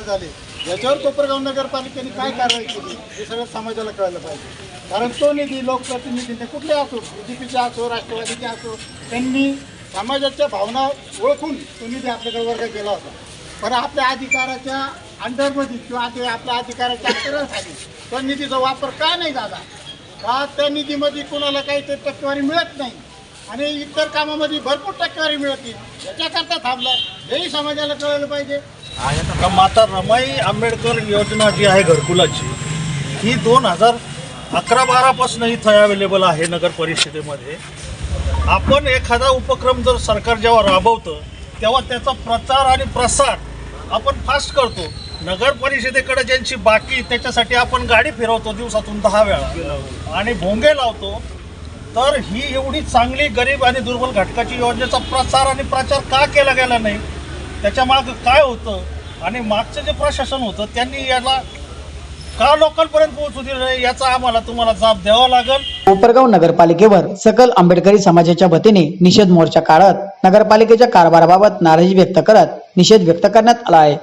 झाले याच्यावर कोपरगाव नगरपालिकेने काय कारवाई केली हे सगळं समाजाला कळलं पाहिजे कारण तो निधी लोकप्रतिनिधीने कुठले असो बीजेपीचे असो राष्ट्रवादीचे असो त्यांनी समाजाच्या भावना ओळखून तो निधी आपल्याकडे वर्ग केला होता. पण आपल्या अधिकाराच्या अंडरमध्ये किंवा ते आपल्या अधिकाराच्या अंतराखाली त्या निधीचा वापर का नाही झाला का त्या निधीमध्ये कुणाला काही ते टक्केवारी मिळत नाही? आणि इतर कामामध्ये भरपूर टक्केवारी मिळते याच्याकरता थांबला हेही समाजाला कळलं पाहिजे. माता रमाई आंबेडकर योजना जी आहे घरकुलाची ही दोन हजार अकरा बारापासून इथं अवेलेबल आहे नगर परिषदेमध्ये. आपण एखादा उपक्रम जर सरकार जेव्हा राबवतं तेव्हा त्याचा प्रचार आणि प्रसार आपण फास्ट करतो. नगर परिषदेकडे ज्यांची बाकी त्याच्यासाठी आपण गाडी फिरवतो दिवसातून दहा वेळा. आणि भोंगे लावतो. तर ही एवढी चांगली गरीब आणि दुर्बल घटकाची योजनेचा प्रसार आणि प्रचार का केला गेला नाही? त्याच्या मागं काय होतं? आणि मागचं जे प्रशासन होतं त्यांनी याला का लोकांपर्यंत पोहोचू दिलं नाही याचा आम्हाला तुम्हाला जाब द्यावा लागेल. कोपरगाव नगरपालिकेवर सकल आंबेडकरी समाजाच्या वतीने निषेध मोर्चा काढत नगरपालिकेच्या कारभाराबाबत नाराजी व्यक्त करत निषेध व्यक्त करण्यात आला आहे.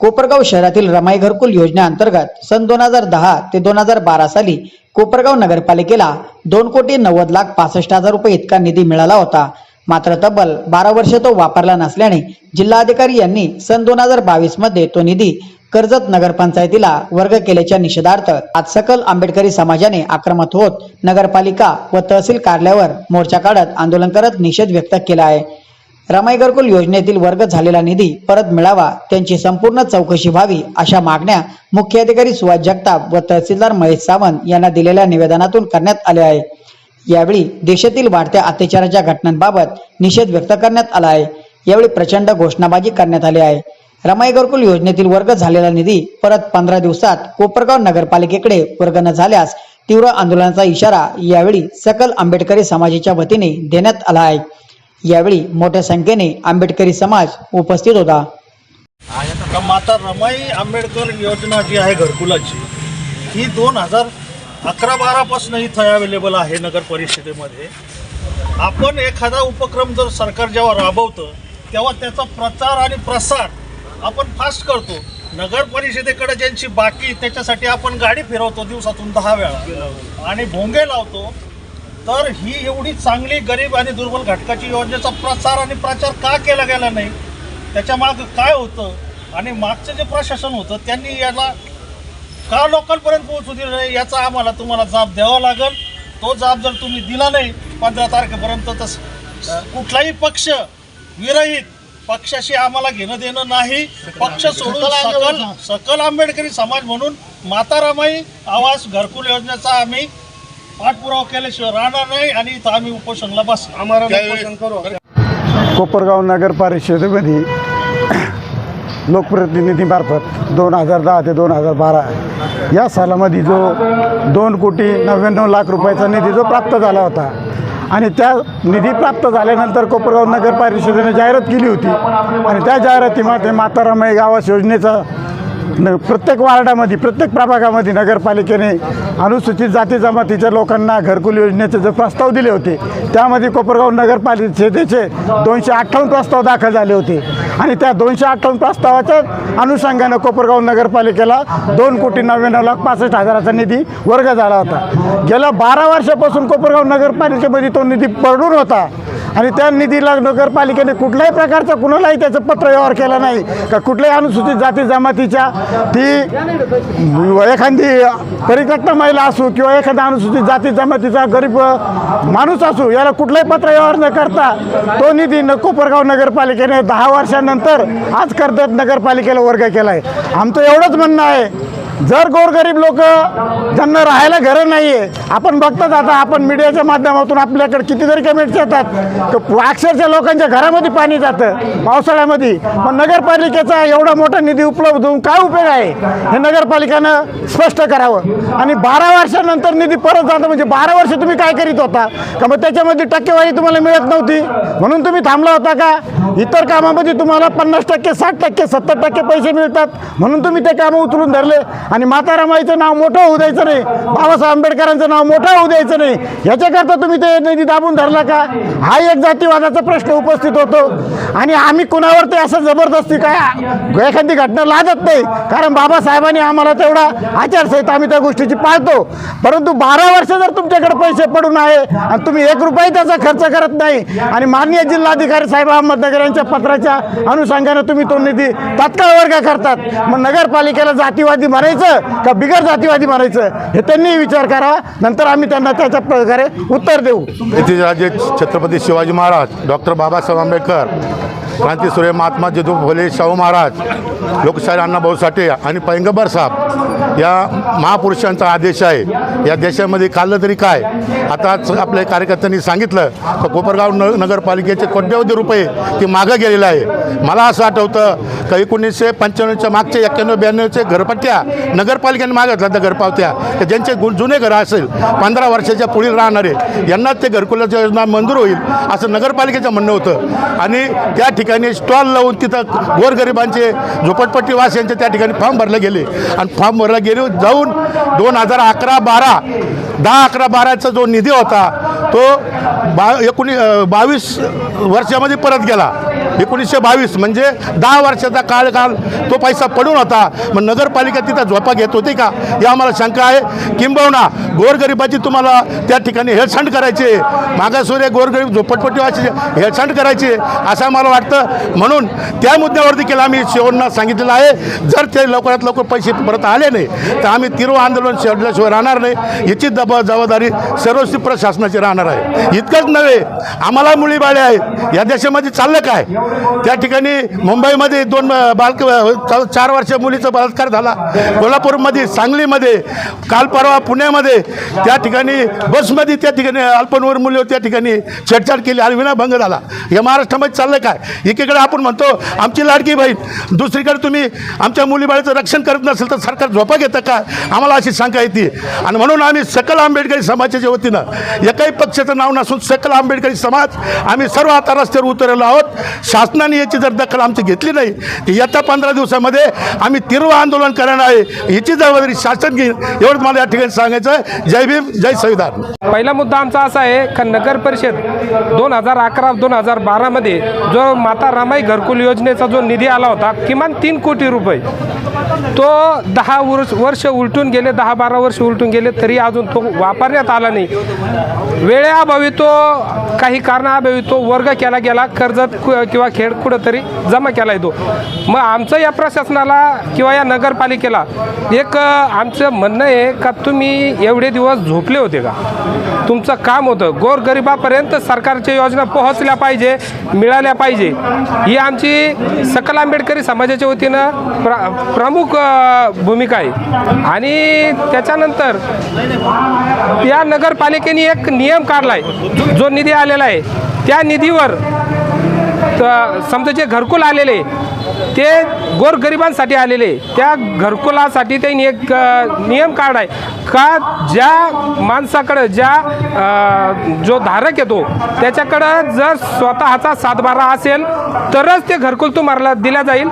कोपरगाव शहरातील रमाई घरकुल योजनेअंतर्गत सन दोन हजार दहा ते दोन हजार बारा साली कोपरगाव नगरपालिकेला दोन कोटी नव्वद लाख पासष्ट हजार रुपये इतका निधी मिळाला होता. मात्र तब्बल बारा वर्ष तो वापरला नसल्याने जिल्हाधिकारी यांनी सन दोन हजार बावीसमध्ये तो निधी कर्जत नगरपंचायतीला वर्ग केल्याच्या निषेधार्थ आज सकल आंबेडकरी समाजाने आक्रमक होत नगरपालिका व तहसील कार्यालयावर मोर्चा काढत आंदोलन करत निषेध व्यक्त केला आहे. रमाई घरकुल योजनेतील वर्ग झालेला निधी परत मिळावा त्यांची संपूर्ण चौकशी व्हावी अशा मागण्या मुख्य अधिकारी सुहास जगताप व तहसीलदार महेश सावंत यांना दिलेल्या निवेदनातून करण्यात आले आहे यावेळी देशातील वाढत्या अत्याचाराच्या घटनांबाबत निषेध व्यक्त करण्यात आला आहे. यावेळी प्रचंड घोषणाबाजी करण्यात आली आहे. रमाई घरकुल योजनेतील वर्ग झालेला निधी परत पंधरा दिवसात कोपरगाव नगरपालिकेकडे वर्ग न झाल्यास तीव्र आंदोलनाचा इशारा यावेळी सकल आंबेडकरी समाजाच्या वतीने देण्यात आला आहे. यावेळी मोठ्या संख्येने आंबेडकरी समाज उपस्थित होता. माता रमाई आंबेडकर योजना जी आहे घरकुलाची ही दोन हजार अकरा बारापासून इथं अवेलेबल आहे नगर परिषदेमध्ये. आपण एखादा उपक्रम जर सरकार जेव्हा राबवतं तेव्हा त्याचा प्रचार आणि प्रसार आपण फास्ट करतो. नगर परिषदेकडे ज्यांची बाकी त्याच्यासाठी आपण गाडी फिरवतो दिवसातून दहा वेळा. आणि भोंगे लावतो तर ही एवढी चांगली गरीब आणि दुर्बल घटकाची योजनेचा प्रसार आणि प्रचार का केला गेला नाही? त्याच्या मागं काय होतं? आणि मागचं जे प्रशासन होतं त्यांनी याला का लोकांपर्यंत पोहोचू दिलं नाही याचा आम्हाला तुम्हाला जाब द्यावा लागेल. तो जाब जर तुम्ही दिला नाही पंधरा तारखेपर्यंत तर अं, कुठलाही पक्ष विरहित पक्षाशी आम्हाला घेणं देणं नाही. पक्ष सोडून सकल सकल आंबेडकरी समाज म्हणून माता रमाई आवास घरकुल योजनेचा आम्ही पाठपुरावा केल्याशिवाय राहणार नाही आणि इथं आम्ही उपोषणला बस आम्हाला उपोषण करू. कोपरगाव नगर परिषदेमध्ये लोकप्रतिनिधीमार्फत दोन हजार दहा ते दोन हजार बारा या सालामध्ये जो दोन कोटी नव्याण्णव लाख रुपयाचा निधी जो प्राप्त झाला होता आणि त्या निधी प्राप्त झाल्यानंतर कोपरगाव नगर परिषदेने जाहिरात केली होती. आणि त्या जाहिरातीमध्ये मातारामाई आवास योजनेचा न प्रत्येक वार्डामध्ये प्रत्येक प्रभागामध्ये नगरपालिकेने अनुसूचित जाती जमातीच्या लोकांना घरकुल योजनेचे जे प्रस्ताव दिले होते त्यामध्ये कोपरगाव नगरपालिकेचे दोनशे अठ्ठावन्न प्रस्ताव दाखल झाले होते. आणि त्या दोनशे अठ्ठावन्न प्रस्तावाच्या अनुषंगानं कोपरगाव नगरपालिकेला दोन कोटी नव्याण्णव लाख पासष्ट हजाराचा निधी वर्ग झाला होता. गेल्या बारा वर्षापासून कोपरगाव नगरपालिकेमध्ये तो निधी पडून होता. आणि त्या निधीला नगरपालिकेने कुठल्याही प्रकारचा कुणालाही त्याचं पत्र व्यवहार केला नाही. का कुठल्याही अनुसूचित जाती जमातीच्या ती एखादी परित्यक्ता महिला असू किंवा एखादा अनुसूचित जाती जमातीचा गरीब माणूस असू याला कुठलाही पत्र व्यवहार न करता तो निधी न कोपरगाव नगरपालिकेने दहा वर्षानंतर आज कर्जत नगरपालिकेला वर्ग केला आहे आमचं एवढंच म्हणणं आहे जर गोरगरीब लोक ज्यांना राहायला घरं नाही आहे आपण बघतात आता आपण मीडियाच्या माध्यमातून आपल्याकडे कितीतरी कमेंट्स येतात. तर अक्षरशः लोकांच्या घरामध्ये पाणी जातं पावसाळ्यामध्ये. पण नगरपालिकेचा एवढा मोठा निधी उपलब्ध होऊन काय उपयोग आहे? हे नगरपालिकानं स्पष्ट करावं. आणि बारा वर्षानंतर निधी परत जातं म्हणजे बारा वर्ष तुम्ही काय करीत होता? का मग त्याच्यामध्ये टक्केवारी तुम्हाला मिळत नव्हती? म्हणून तुम्ही थांबला होता का? इतर कामामध्ये तुम्हाला पन्नास टक्के साठ टक्के सत्तर टक्के पैसे मिळतात. म्हणून तुम्ही ते कामं उचलून धरले. आणि मातारामाईचं नाव मोठं होऊ द्यायचं नाही. बाबासाहेब आंबेडकरांचं नाव मोठं होऊ द्यायचं नाही. याच्याकरता तुम्ही ते निधी दाबून धरला का? हा एक जातीवादाचा प्रश्न उपस्थित होतो. आणि आम्ही कुणावर ते असं जबरदस्ती काय एखादी घटना लादत नाही. कारण बाबासाहेबांनी आम्हाला तेवढा आचारसंहिता आम्ही त्या गोष्टीची पाळतो. परंतु बारा वर्ष जर तुमच्याकडे पैसे पडून आहे आणि तुम्ही एक रुपये त्याचा खर्च करत नाही आणि माननीय जिल्हाधिकारी साहेब अहमदनगर यांच्या पत्राच्या अनुषंगाने तुम्ही तो निधी तात्काळ वर्ग करतात. मग नगरपालिकेला जातीवादी म्हणायचं का बिगर जातीवादी म्हणायचं? हे त्यांनी विचार करावा नंतर आम्ही त्यांना त्याच्या प्रकारे उत्तर देऊ. येथील राजे छत्रपती शिवाजी महाराज डॉक्टर बाबासाहेब आंबेडकर क्रांतीसूर्य महात्मा ज्योतिबा फुले शाहू महाराज लोकशाही अण्णाभाऊ साठे आणि पैंगबर साहेब या महापुरुषांचा आदेश आहे. या देशामध्ये खाल्लं तरी काय? आताच आपल्या कार्यकर्त्यांनी सांगितलं तर कोपरगाव न नगरपालिकेचे कोट्यवधी रुपये ती मागं गेलेलं आहे. मला असं आठवतं का एकोणीसशे पंच्याण्णवच्या मागचे एक्क्याण्णव ब्याण्णवचे घरपट्ट्या नगरपालिकेने मागितल्या त्या घरपावत्या. तर ज्यांचे गु जुने घरं असेल पंधरा वर्षाच्या पुढील राहणारे यांना ते घरकुलाची योजना मंजूर होईल असं नगरपालिकेचं म्हणणं होतं. आणि त्या ठिकाणी ठिकाणी स्टॉल लावून तिथं गोरगरिबांचे झोपटपट्टीवासियांचे त्या ठिकाणी फॉर्म भरले गेले. आणि फॉर्म भरला गेले जाऊन दोन हजार अकरा बारा दहा अकरा बाराचा जो निधी होता तो बा एकोणी बावीस वर्षामध्ये परत गेला. एकोणीसशे बावीस म्हणजे दहा वर्षाचा काळकाल तो पैसा पडून होता. मग नगरपालिका तिथं झोपा घेत होती का? या आम्हाला शंका आहे. किंबहुना गोरगरिबाची तुम्हाला त्या ठिकाणी हेळसांड करायचे. मागासवर्य गोरगरीब झोपटपट्टीवासी हेळसांड करायचे. असं मला वाटतं. म्हणून त्या मुद्द्यावर देखील आम्ही शेवटना सांगितलेलं आहे. जर ते लवकरात लवकर पैसे परत आले नाही तर आम्ही तीव्र आंदोलन शेवटल्याशिवाय राहणार नाही. याची दब जबाबदारी सर्वस्वी प्रशासनाची राहणार. आहे. इतकंच नव्हे आम्हाला मुलीबाळे आहेत या देशामध्ये चाललं काय? त्या ठिकाणी मुंबईमध्ये दोन बालक चार वर्ष मुलीचा बलात्कार झाला. कोल्हापूरमध्ये सांगलीमध्ये काल परवा पुण्यामध्ये त्या ठिकाणी बसमध्ये त्या ठिकाणी अल्पनवर मुली त्या ठिकाणी छेडछाड केली आणि विनाभंग झाला. या महाराष्ट्रामध्ये चाललं काय? एकीकडे आपण म्हणतो आमची लाडकी बहीण दुसरीकडे तुम्ही आमच्या मुलीबाळीचं रक्षण करत नसेल तर सरकार झोपा घेतं का? आम्हाला अशी शंका येते. आणि म्हणून आम्ही सकल आंबेडकरी समाजाच्या वतीनं एकाही पक्षाचं नाव नसून सकल आंबेडकरी समाज आम्ही सर्व आता रस्त्यावर उतरलेलो आहोत. शासनाने याची जर दखल आमची घेतली नाही तर येत्या पंधरा दिवसामध्ये आम्ही तीव्र आंदोलन करणार आहे. याची जबाबदारी शासन घेईल एवढंच मला या ठिकाणी सांगायचं आहे जय भीम जय संविधान. पहिला मुद्दा आमचा असा आहे का नगर परिषद दोन हजार अकरा दोन हजार बारामध्ये जो माता रामाई घरकुल योजनेचा जो निधी आला होता किमान तीन कोटी रुपये. तो दहा वर्ष वर्ष उलटून गेले दहा बारा वर्ष उलटून गेले तरी अजून तो वापरण्यात आला नाही. वेळेअभावी तो काही कारणाअभावी तो वर्ग केला गेला कर्जत कु- किंवा खेळ कुठंतरी जमा केला येतो. मग आमचं या प्रशासनाला किंवा या नगरपालिकेला एक आमचं म्हणणं आहे का तुम्ही एवढे दिवस झोपले होते का? तुमचं काम होतं. गोरगरिबापर्यंत सरकारच्या योजना पोहोचल्या पाहिजे मिळाल्या पाहिजे. ही आमची सकल आंबेडकरी समाजाच्या वतीनं प्र प्रमुख भूमिका आहे. आणि त्याच्यानंतर या नगरपालिकेने एक नियम काढला आहे जो निधी आलेला आहे त्या निधीवर समजा जे घरकुल आलेले ते गोरगरिबांसाठी आलेले त्या घरकुलासाठी त्यांनी एक नियम नियम आहे. का ज्या माणसाकडं ज्या जो धारक येतो त्याच्याकडं जर स्वतःचा सातबारा असेल तरच ते घरकुल तुम्हाला दिला जाईल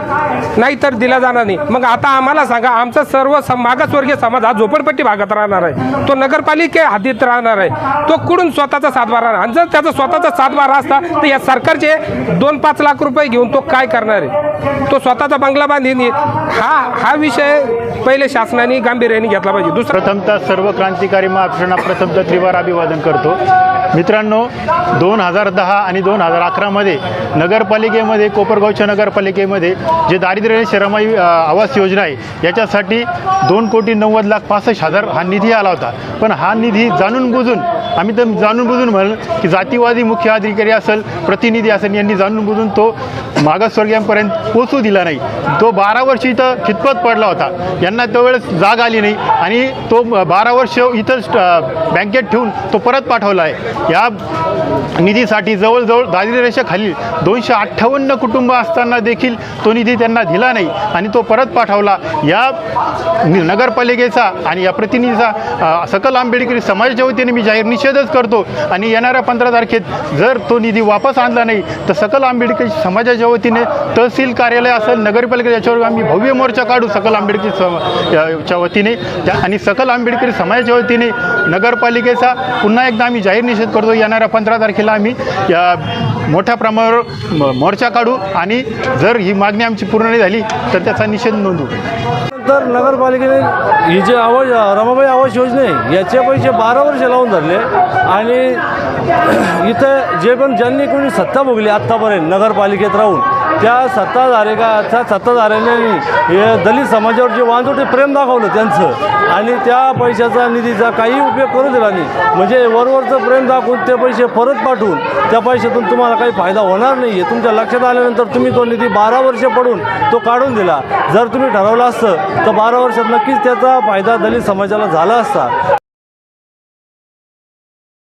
नाहीतर दिला जाणार नाही. मग आता आम्हाला सांगा आमचा सर्व मागासवर्गीय समाज हा झोपडपट्टी भागात राहणार आहे. तो नगरपालिके हद्दीत राहणार आहे. तो कुठून स्वतःचा सातबारा आणि जर त्याचा स्वतःचा सातबारा असता तर या सरकारचे दोन पाच लाख रुपये घेऊन तो काय करणार आहे? तो स्वतःचा बंगला बांधीन. हा हा विषय पहिले शासनाने गांभीर्याने घेतला पाहिजे. दुसरा प्रथमतः सर्व क्रांतिकारी महापुरुषांना प्रथमतः त्रिवार अभिवादन करतो. मित्रांनो दोन हजार दहा आणि दोन हजार अकरामध्ये नगरपालिकेमध्ये कोपरगावच्या नगरपालिकेमध्ये जे दारिद्र्य शरमाई आवास योजना आहे याच्यासाठी दोन कोटी नव्वद लाख पासष्ट हजार हा निधी आला होता. पण हा निधी जाणून बुजून आम्ही तर जाणून बुजून म्हणाल की जातीवादी मुख्य अधिकारी असेल प्रतिनिधी असेल यांनी जाणून बुजून तो मागासवर्गीयांपर्यंत पोचू दिला नाही. तो बारा वर्षी इथं खितपत पडला होता. त्यांना त्यावेळेस जाग आली नाही. आणि तो बारा वर्ष इथंच बँकेत ठेवून तो परत पाठवला आहे. या निधीसाठी जवळजवळ दारिद्र्यरेषेखाली दोनशे अठ्ठावन्न कुटुंब असताना देखील तो निधी त्यांना दिला नाही आणि तो परत पाठवला. या नगरपालिकेचा आणि या प्रतिनिधीचा सकल आंबेडकरी समाजाच्या वतीने मी जाहीर निषेधच करतो. आणि येणाऱ्या पंधरा तारखेत जर तो निधी वापस आणला नाही तर सकल आंबेडकरी समाजाच्या वतीने तहसील कार्यालय असेल नगरपालिका याच्यावर आम्ही भव्य मोर्चा काढू सकल आंबेडकरी सम च्या वतीने. त्या आणि सकल आंबेडकरी समाजाच्या वतीने नगरपालिकेचा पुन्हा एकदा आम्ही जाहीर निषेध करतो. येणाऱ्या पंधरा तारखेला आम्ही या मोठ्या प्रमाणावर मोर्चा काढू आणि जर ही मागणी आमची पूर्ण नाही झाली तर त्याचा निषेध नोंदवू. तर नगरपालिकेने ही जे आवाज रमाबाई आवास योजना आहे याचे पैसे बारा वर्ष लावून धरले. आणि इथं जे पण ज्यांनी कोणी सत्ता भोगली आत्तापर्यंत नगरपालिकेत राहून त्या सत्ताधारे त्या सत्ताधाऱ्यांनी हे दलित समाजावर जे वांजोटे प्रेम दाखवलं त्यांचं आणि त्या पैशाचा निधीचा काही उपयोग करू दिला नाही. म्हणजे वरवरचं प्रेम दाखवून ते पैसे परत पाठवून त्या पैशातून तुम्हाला काही फायदा होणार नाही. आहे तुमच्या लक्षात आल्यानंतर तुम्ही तो निधी बारा वर्ष पडून तो काढून दिला. जर तुम्ही ठरवलं असतं तर बारा वर्षात नक्कीच त्याचा फायदा दलित समाजाला झाला असता.